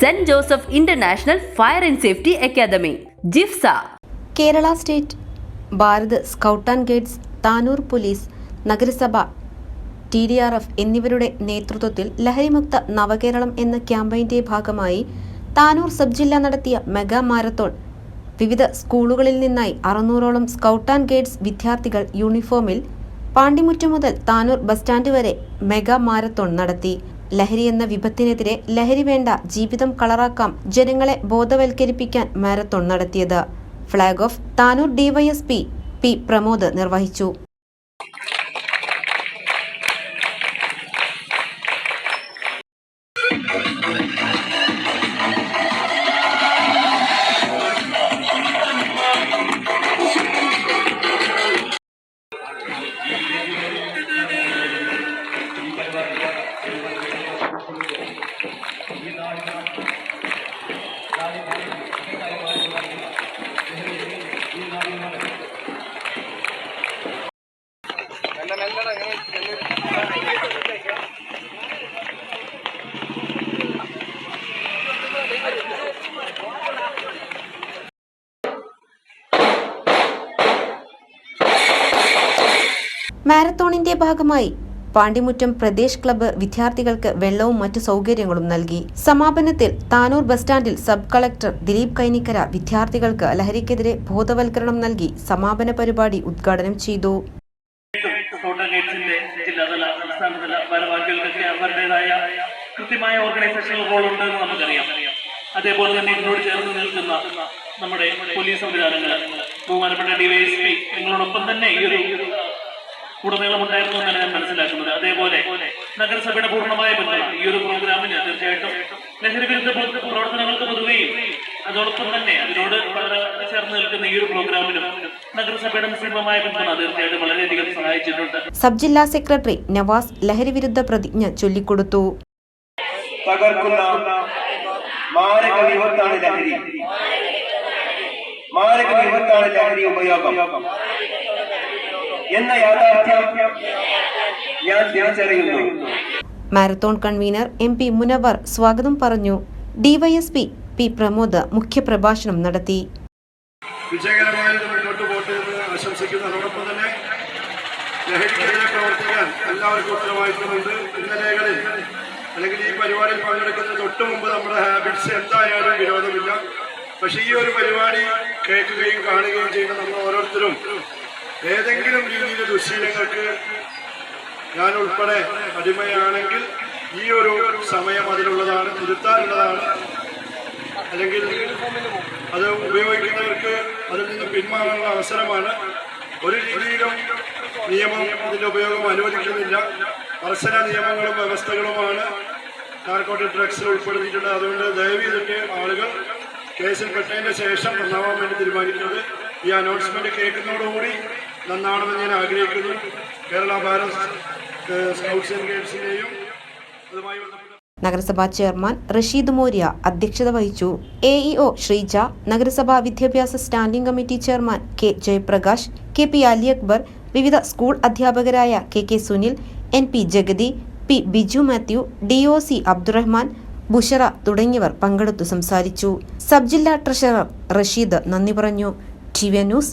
Saint Joseph international fire and safety academy ജിഫ്സ. Kerala state Bharat scout and guides Tanur police നഗരസഭ T D R F എന്നിവരുടെ നേതൃത്വത്തിൽ ലഹരിമുക്ത നവകേരളം എന്ന ക്യാമ്പയിന്റെ ഭാഗമായി Tanur sub ജില്ല നടത്തിയ മെഗാ മാരത്തോൺ. വിവിധ സ്കൂളുകളിൽ നിന്നായി അറുന്നൂറോളം സ്കൗട്ട് ആൻഡ് ഗൈഡ്സ് വിദ്യാർത്ഥികൾ യൂണിഫോമിൽ പാണ്ടിമുറ്റം മുതൽ താനൂർ ബസ് സ്റ്റാൻഡ് വരെ മെഗാ മാരത്തോൺ നടത്തി. ലഹരി എന്ന വിപത്തിനെതിരെ ലഹരി വേണ്ട ജീവിതം കളറാക്കാം ജനങ്ങളെ ബോധവൽക്കരിപ്പിക്കാൻ മാരത്തോൺ നടത്തിയത്. Flag off Tanur DYSP P Pramod നിർവഹിച്ചു. മാരത്തോണിന്റെ ഭാഗമായി പാണ്ടിമുറ്റം പ്രദേശ് ക്ലബ്ബ് വിദ്യാർത്ഥികൾക്ക് വെള്ളവും മറ്റു സൗകര്യങ്ങളും നൽകി. സമാപനത്തിൽ താനൂർ ബസ് സ്റ്റാൻഡിൽ സബ് കളക്ടർ ദിലീപ് കൈനിക്കര വിദ്യാർത്ഥികൾക്ക് ലഹരിക്കെതിരെ ബോധവൽക്കരണം നൽകി സമാപന പരിപാടി ഉദ്ഘാടനം ചെയ്തു. സംസ്ഥാനതല കൃത്യമായ ഓർഗനൈസേഷണൽ റോൾ ഉണ്ടെന്ന് നമുക്കറിയാം അതേപോലെ തന്നെ ഇതിനോട് ചേർന്ന് നിൽക്കുന്ന നമ്മുടെ പോലീസ് സംവിധാനങ്ങൾ ബഹുമാനപ്പെട്ട ഡിവൈഎസ്പി നിങ്ങളോടൊപ്പം തന്നെ ഈ ഒരു ഉടനീളം ഉണ്ടായിരുന്നു എന്നാണ് ഞാൻ മനസ്സിലാക്കുന്നത്. അതേപോലെ നഗരസഭയുടെ പൂർണമായ പിന്തുണ. ഈ ഒരു പ്രോഗ്രാമിന് തീർച്ചയായിട്ടും ലഹരി വിരുദ്ധ പ്രവർത്തനങ്ങൾക്ക് പൊതുവെയും അതോടൊപ്പം തന്നെ അതിനോട് ചേർന്ന് നിൽക്കുന്ന ഈ ഒരു പ്രോഗ്രാമിനും നഗരസഭയുടെ നിസ്സീമമായ പിന്തുണ തീർച്ചയായിട്ടും വളരെയധികം സഹായിച്ചിട്ടുണ്ട്. സബ് ജില്ലാ സെക്രട്ടറി നവാസ് ലഹരി വിരുദ്ധ പ്രതിജ്ഞ ചൊല്ലിക്കൊടുത്തു. തകർക്കുന്ന മാരക വിപത്താണ് ലഹരി. മാരക വിപത്താണ് ലഹരി ഉപയോഗം. എന്ന യാഥാർത്ഥ്യം ഞാൻ തിരിച്ചറിയുന്നു. Marathon convener M P Munavar സ്വാഗതം പറഞ്ഞു. ഡിവൈഎസ്പി പി പ്രമോദ് മുഖ്യപ്രഭാഷണം നടത്തി. വിജയകരമായത് മുന്നോട്ട് പോട്ടെ എന്ന് ആശംസിക്കുന്നു. അതോടൊപ്പം തന്നെ ലഹരിക്കെതിരെ പ്രവർത്തിക്കാൻ എല്ലാവർക്കും ഉത്തരവാദിത്തമുണ്ട്. ഇന്നലെകളിൽ അല്ലെങ്കിൽ ഈ പരിപാടിയിൽ പങ്കെടുക്കുന്നതിന് തൊട്ട് മുമ്പ് നമ്മുടെ ഹാബിറ്റ്സ് എന്തായാലും വിരോധമില്ല. പക്ഷേ ഈ ഒരു പരിപാടി കേൾക്കുകയും കാണുകയും ചെയ്യുന്ന നമ്മൾ ഓരോരുത്തരും ഏതെങ്കിലും രീതിയിൽ ദുശീലങ്ങൾക്ക് ഞാൻ ഉൾപ്പെടെ അടിമയാണെങ്കിൽ ഈ ഒരു സമയം അതിലുള്ളതാണ് തിരുത്താനുള്ളതാണ്. അല്ലെങ്കിൽ അത് ഉപയോഗിക്കുന്നവർക്ക് അതിൽ നിന്ന് പിന്മാറാനുള്ള അവസരമാണ്. ഒരു രീതിയിലും നിയമം ഇതിന്റെ ഉപയോഗം അനുവദിക്കുന്നില്ല. കർശന നിയമങ്ങളും വ്യവസ്ഥകളുമാണ് നാർക്കോട്ടിക് ഡ്രഗ്സ് ഉൾപ്പെടുത്തിയിട്ടുണ്ട് അതുകൊണ്ട് ദയവ് ചെയ്തിട്ട് ആളുകൾ കേസിൽ പെട്ടതിന് ശേഷം നന്നാവാൻ വേണ്ടി തീരുമാനിക്കുന്നത് ഈ അനൗൺസ്മെന്റ് കേൾക്കുന്നതോടുകൂടി നന്നാണെന്ന് ഞാൻ ആഗ്രഹിക്കുന്നു. കേരള ഭാരത് സ്കൗട്ട്സ് ആൻഡ് ഗൈഡ്സിന്റെയും അതുമായി നഗരസഭാ ചെയർമാൻ റഷീദ് മോര്യ അധ്യക്ഷത വഹിച്ചു. എ ഇഒ ശ്രീജ നഗരസഭാ വിദ്യാഭ്യാസ standing committee chairman K Jayaprakash K P Ali Akbar വിവിധ സ്കൂൾ അധ്യാപകരായ K K Sunil N P Jagathi P Biju Mathew D O C Abdurahman Bushra തുടങ്ങിയവർ പങ്കെടുത്തു സംസാരിച്ചു. സബ് ജില്ലാ ട്രഷറർ റഷീദ് നന്ദി പറഞ്ഞു. T news